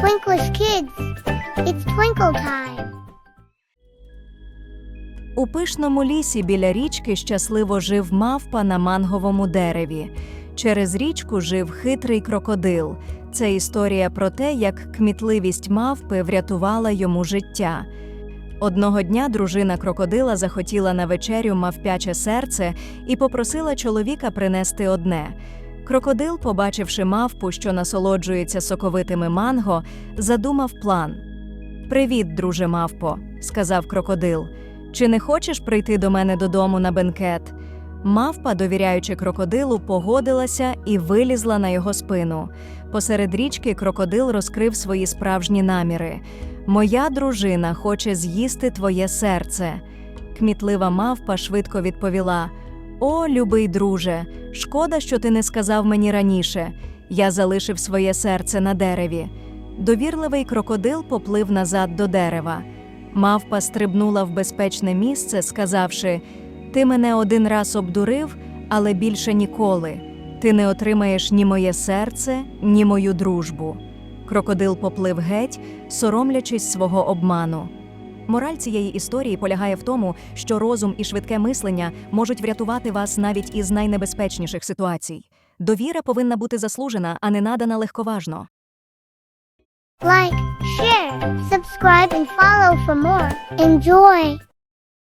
Twinklish kids, it's twinkle time. У пишному лісі біля річки щасливо жив мавпа на манговому дереві. Через річку жив хитрий крокодил. Це історія про те, як кмітливість мавпи врятувала йому життя. Одного дня дружина крокодила захотіла на вечерю мавпяче серце і попросила чоловіка принести одне. Крокодил, побачивши мавпу, що насолоджується соковитими манго, задумав план. Привіт, друже мавпо, сказав крокодил. Чи не хочеш прийти до мене додому на бенкет? Мавпа, довіряючи крокодилу, погодилася і вилізла на його спину. Посеред річки крокодил розкрив свої справжні наміри. Моя дружина хоче з'їсти твоє серце. Кмітлива мавпа швидко відповіла: О, любий друже, шкода, що ти не сказав мені раніше. Я залишив своє серце на дереві. Довірливий крокодил поплив назад до дерева. Мавпа стрибнула в безпечне місце, сказавши: Ти мене один раз обдурив, але більше ніколи. Ти не отримаєш ні моє серце, ні мою дружбу. Крокодил поплив геть, соромлячись свого обману. Мораль цієї історії полягає в тому, що розум і швидке мислення можуть врятувати вас навіть із найнебезпечніших ситуацій. Довіра повинна бути заслужена, а не надана легковажно. Like, share, subscribe, and follow for more. Enjoy!